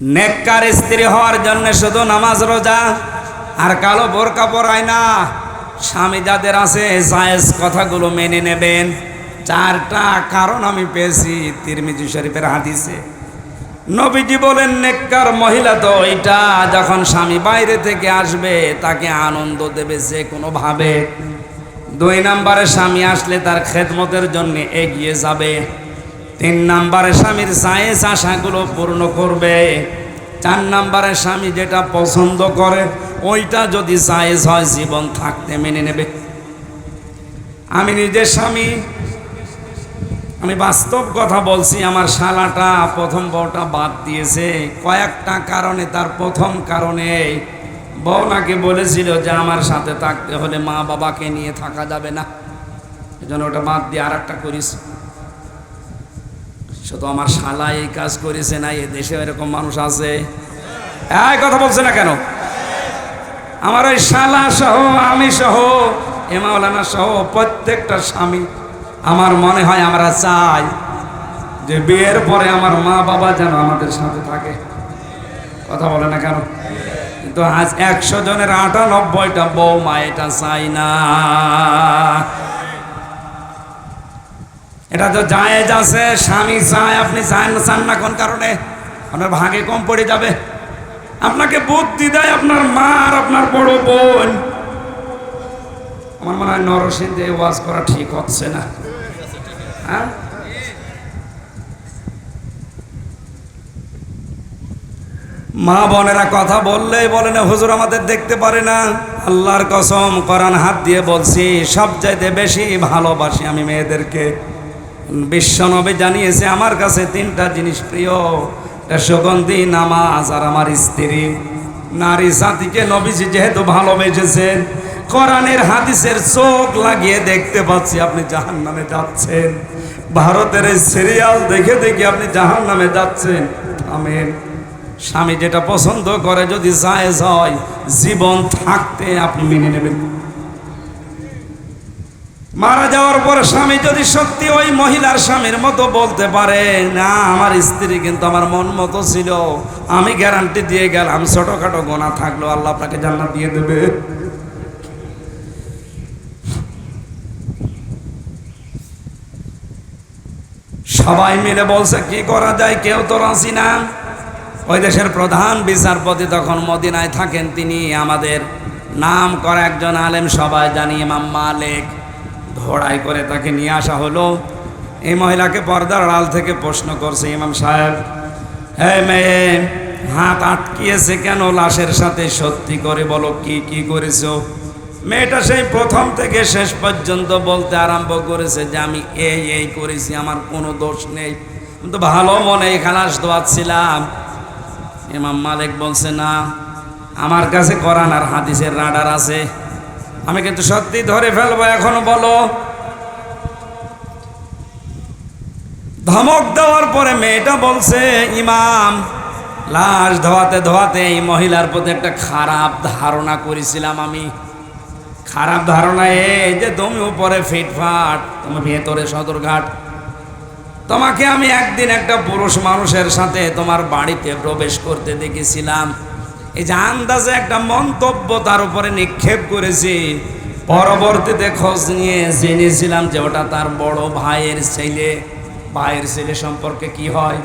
নেককার স্ত্রী হওয়ার জন্য শুধু নামাজ রোজা আর কালো বোরকা পরায় না, স্বামী যাদের আছে জায়েজ কথাগুলো মেনে নেবেন। চারটা কারণ আমি পেয়েছি তিরমিজি শরীফের হাদিসে। নবীজি বলেন, নেককার মহিলা তো এটা যখন স্বামী বাইরে থেকে আসবে, তাকে আনন্দ দেবে যে কোনোভাবে দুই নম্বরে স্বামী আসলে তার খেদমতের জন্য এগিয়ে যাবে। তিন নাম্বারে স্বামীর সায়েন্স আশাগুলো পূর্ণ করবে। চার নাম্বারে স্বামী যেটা পছন্দ করে, ওইটা যদি সায়েন্স হয়, জীবন থাকতে মেনে নেবে। আমি নিজের স্বামী, আমি বাস্তব কথা বলছি, আমার শালাটা প্রথম বউটা বাদ দিয়েছে। কয়েকটা কারণে, তার প্রথম কারণে বউ নাকি বলেছিল যে আমার সাথে থাকতে হলে মা বাবাকে নিয়ে থাকা যাবে না। এই জন্য ওটা বাদ দিয়ে আর একটা করিস। শুধু আমার শালা এই কাজ করেছে না, এ দেশে এরকম মানুষ আছে। এই কথা বলছে না কেন? আমার ওই শালা সহ, আমি সহ এমাওলানা সহ প্রত্যেকটা স্বামী, আমার মনে হয় আমরা চাই যে বিয়ের পরে আমার মা বাবা যেন আমাদের সাথে থাকে। কথা বলে না কেন? কিন্তু আজ একশো জনের আটানব্বইটা বৌমা এটা চাই না। এটা তো জায়েজ আছে, স্বামী চায়, আপনি চান না চান না, কোন কারণে? আপনার ভাগে কম পড়ে যাবে। আপনাকে বুদ্ধি দেয় আপনার মা আর আপনার বড় বোন। আমার মনে হয় নরসিংদে ওয়াজ করা ঠিক হচ্ছে না। হ্যাঁ? মা বোনেরা কথা বললেই বলে না, হুজুর আমাদের দেখতে পারে না। আল্লাহর কসম করান হাত দিয়ে বলছি সব চাইতে বেশি ভালোবাসি আমি মেয়েদেরকে। বিশ্বনবী জানিয়েছে, আমার কাছে তিনটা জিনিস প্রিয়। সুগন্ধি, নামাজ আর আমার স্ত্রী। নারী জাতিকে নবীজি যেহেতু ভালোবেসেছেন, কোরআনের হাদিসের চোখ লাগিয়ে দেখতে পাচ্ছি আপনি জাহান নামে যাচ্ছেন। ভারতের এই সিরিয়াল দেখে দেখে আপনি জাহান নামে যাচ্ছেন। আমেন। স্বামী যেটা পছন্দ করে, যদি জায়েজ হয়, জীবন থাকতে আপনি মেনে নেবেন। মারা যাওয়ার পর স্বামী যদি সত্যি ওই মহিলার স্বামীর মতো বলতে পারে, না, আমার স্ত্রী কিন্তু আমার মন মতো ছিল, আমি গ্যারান্টি দিয়ে গেলাম, ছোটখাটো গোনা থাকল, আল্লাহ আপনাকে জান্নাত দিয়ে দেবে। সবাই মিলে বলছে, কি করা যায়? কেউ তো রাজি না। ওই দেশের প্রধান বিচারপতি তখন মদিনায় থাকেন, তিনি আমাদের নাম করা একজন আলেম, সবাই জানি ইমাম মালিক। ঘোড়াই করে তাকে নিয়ে আসা হলো। এই মহিলাকে পর্দার আড়াল থেকে প্রশ্ন করছে ইমাম সাহেব হ্যাঁ মেয়ে, হাত আটকিয়েছে কেন লাশের সাথে? সত্যি করে বলো, কি কি করেছ? মেয়েটা সেই প্রথম থেকে শেষ পর্যন্ত বলতে আরম্ভ করেছে যে, আমি এই এই করেছি, আমার কোনো দোষ নেই। কিন্তু ভালো মনে খালাস দোয়াচ্ছিলাম। ইমাম মালিক বলছে, না, আমার কাছে করান আর হাদিসের রাডার আছে। আমি কিন্তু সত্যি ধরে ফেলব এখন, বলো। ধমক দেওয়ার পরে মেয়েটা বলছে, ইমাম, লাশ ধোয়াতে ধোয়াতে এই মহিলার প্রতি একটা খারাপ ধারণা করেছিলাম আমি। খারাপ ধারণা এই যে তুমি উপরে ফিটফাট, তুমি ভেতরে সদরঘাট। তোমাকে আমি একদিন একটা পুরুষ মানুষের সাথে তোমার বাড়িতে প্রবেশ করতে দেখেছিলাম। এই যে আন্দাজে একটা মন্তব্য তার উপরে নিক্ষেপ করেছি। পরবর্তীতে খোঁজ নিয়ে জেনেছিলাম যে ওটা তার বড় ভাইয়ের ছেলে। ভাইয়ের ছেলে সম্পর্কে কি হয়?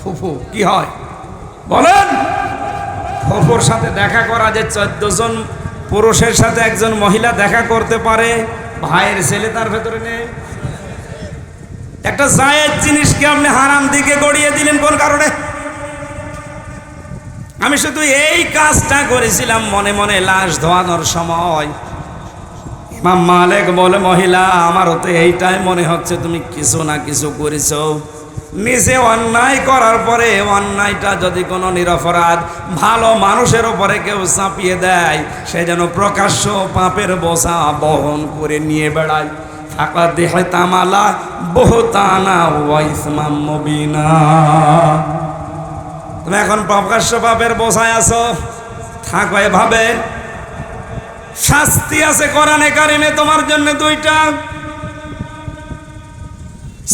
ফুফু, কি হয়? বলেন। ফুফুর সাথে দেখা করা যে চোদ্দ জন পুরুষের সাথে একজন মহিলা দেখা করতে পারে, ভাইয়ের ছেলে তার ভেতরে নেই। একটা জায়েজ জিনিসকে আপনি হারাম দিকে গড়িয়ে দিলেন কোন কারণে আমি শুধু এই কাজটা করেছিলাম, মনে মনে লাশ ধোয়ানোর সময়। ইমাম মালিক বলে, মহিলা, আমারও তো এইটাই মনে হচ্ছে, তুমি কিছু না কিছু করেছ। নিজে অন্যায় করার পরে অন্যায়টা যদি কোনো নিরপরাধ ভালো মানুষের উপরে কেউ চাপিয়ে দেয়, সে যেন প্রকাশ্য পাপের বোঝা বহন করে নিয়ে বেড়ায়। ফাঁকা দেহে তামালা বহুতানা ওয়াইসমাম মবিনা। তুমি এখন প্রকাশ্য পাপের বোঝায় আছো? থাকো এভাবে। শাস্তি আছে কোরআনে কারিমে, তোমার জন্য দুইটা।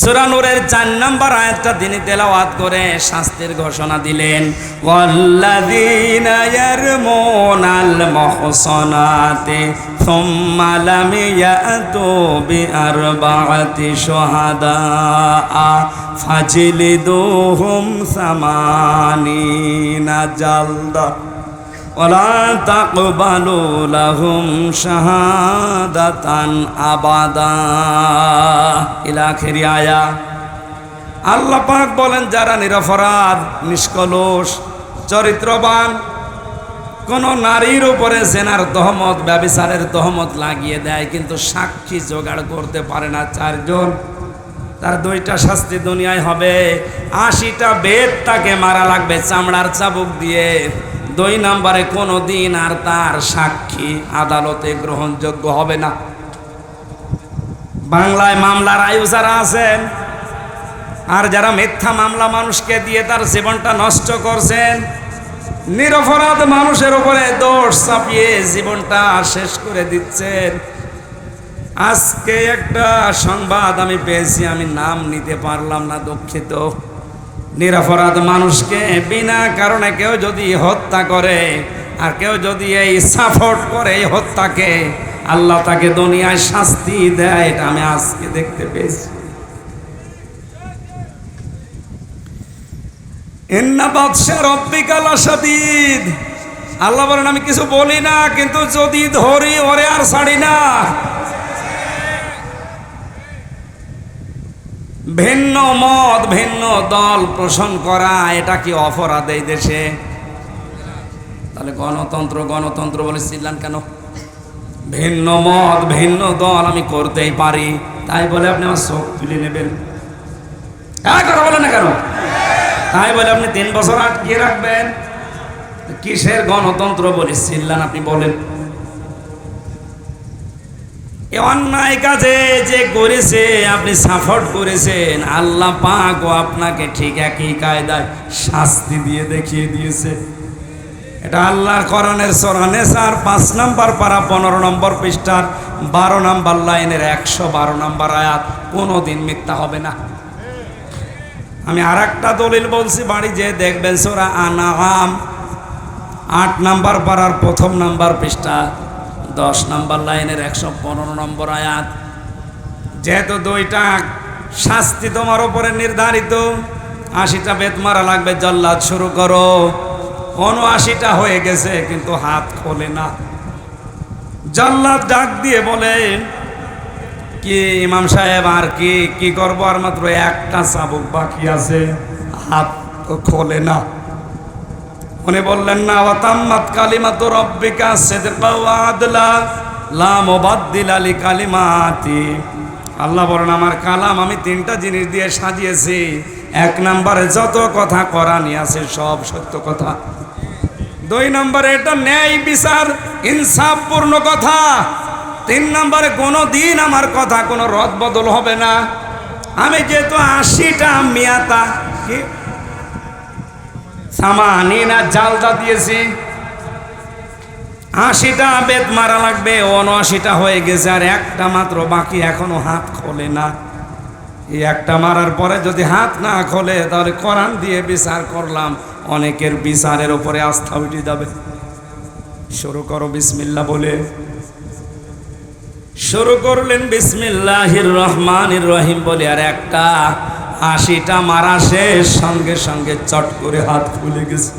সুরানুরের চার নম্বর আয়াতটা তিনি তেলাওয়াত করে শাস্তির ঘোষণা দিলেন। ওয়াল্লাযীনা ইয়ারমুনাল মুহসানাতি থুম্মা লাম ইয়াতু বিআরবাআতি শুহাদা ফাজলিদুহুম সামানিনা জালদা। ولا تقبلوا لهم شهادة أبدا إلى آخر آية আল্লাহ পাক বলেন যারা নিরপরাধ নিষ্কলুষ চরিত্রবান কোন নারীর উপরে জেনার তহমত ব্যবিচারের তহমত লাগিয়ে দেয় কিন্তু সাক্ষী জোগাড় করতে পারে না চারজন তার দুইটা শাস্তি দুনিয়ায় হবে আশিটা বেদ তাকে মারা লাগবে চামড়ার চাবুক দিয়ে দুই নাম্বারে কোনো দিন আর তার সাক্ষী আদালতে গ্রহণযোগ্য হবে না। বাংলায় মামলার আয়ু যারা আছেন, আর যারা মিথ্যা মামলা মানুষকে দিয়ে তার জীবনটা নষ্ট করছেন, নিরপরাধ মানুষের উপরে দোষ চাপিয়ে জীবনটা শেষ করে দিচ্ছেন। আজকে একটা সংবাদ আমি পেয়েছি, আমি নাম নিতে পারলাম না, দুঃখিত। নিরপরাধ মানুষকে বিনা কারণে কেউ যদি হত্যা করে, আর কেউ যদি এই সাপোর্ট করে এই হত্যাকে, আল্লাহ তাকে দুনিয়ায় শাস্তি দেয়, এটা আমি আজকে দেখতে পেয়েছি। আল্লাহ বলেন, আমি কিছু বলি না, কিন্তু যদি ধরি ওরে আর ছাড়ি না। ভিন্ন মত, ভিন্ন দল পোষণ করা, এটা কি অপরাধ এই দেশে? তাহলে গণতন্ত্র গণতন্ত্র বলে চিল্লান কেন? ভিন্ন মত, ভিন্ন দল আমি করতেই পারি, তাই বলে আপনি আমার চোখ তুলে নেবেন। হ্যাঁ কথা বলেন না কেন? তাই বলে আপনি তিন বছর আটকে রাখবেন। কিসের গণতন্ত্র বলে চিল্লান আপনি বলেন। অন্যায় কাজে যে করেছে, আপনি সাপোর্ট করেছেন। আল্লাহ পাক ও আপনাকে ঠিক একই কায়দায় শাস্তি দিয়ে দেখিয়ে দিয়েছে। এটা আল্লাহর করণের সরানে স্যার পাঁচ নাম্বার পারা, পনেরো নম্বর পৃষ্ঠার, বারো নাম্বার লাইনের, একশো বারো নাম্বার আয়াত। কোনো দিন মিথ্যা হবে না। আমি আর একটা দলিল বলছি, বাড়ি যে দেখবেন সোরা আনাম আট নাম্বার পাড়ার প্রথম নাম্বার পৃষ্ঠা। দশ নাম্বার লাইনের একশো পনেরো নম্বর আয়াত। যেহেতু দুইটা শাস্তি তোমার উপরে নির্ধারিত, আশিটা বেত মারা লাগবে, জল্লাদ শুরু করো। উনআশিটা হয়ে গেছে, কিন্তু হাত খোলে না। জল্লাদ ডাক দিয়ে বলে, কি ইমাম সাহেব, আর কি কি করব? আর মাত্র একটা চাবুক বাকি আছে। হাত খোলে না। উনি বললেন, না, ওয়াতাম্মাত কালিমাতু রব্বিকা সিদকা ওয়া আদলা, লা মুবাদদিলা লিকালিমাতি আল্লাহ বলেন, আমার কালাম আমি তিনটা জিনিস দিয়ে সাজিয়েছি। এক নম্বরে যত কথা করানি আছে, সব সত্য কথা। দুই নম্বরে এটা ন্যায় বিচার, ইনসাফপূর্ণ কথা। তিন নম্বরে কোনো দিন আমার কথা কোনো রদ বদল হবে না। আমি যেহেতু আশিটা মিয়াতা সামানিনা জালদা দিয়েছি। আশিটা বেদ মারা লাগবে উনআশিটা হয়ে গেছে, আর একটা মাত্র বাকি এখনও হাত খোলে না। এই একটা মারার পরে যদি হাত না খোলে, তাহলে কোরআন দিয়ে বিচার করলাম, অনেকের বিচারের উপরে আস্থা উঠে যাবে। শুরু করো বিসমিল্লা বলে। শুরু করলেন বিসমিল্লাহির রহমানির রহিম বলে, আর একটা আশিটা মারা শেষ, সঙ্গে সঙ্গে চট করে হাত খুলে গেছে।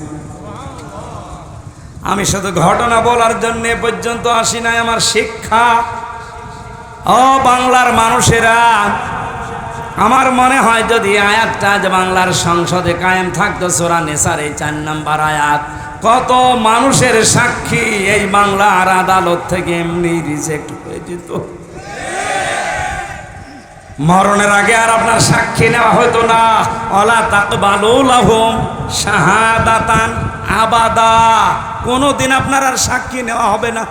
আমি শুধু ঘটনা বলার জন্য পর্যন্ত আসি নাই, আমার শিক্ষা। ও বাংলার মানুষেরা, আমার মনে হয় যদি আয়াতটা যে বাংলার সংসদে কায়েম থাকতো, সোরা নেসার এই চার নাম্বার আয়াত, কত মানুষের সাক্ষী এই বাংলার আদালত থেকে এমনি রিজেক্ট হয়ে যেত। মরণের আগে আর আপনার সাক্ষী নেওয়া হতো না। অলা তাকবালুল আহম শাহাদাতান আবাদা। কোনো দিন আপনার আর সাক্ষী নেওয়া হবে না।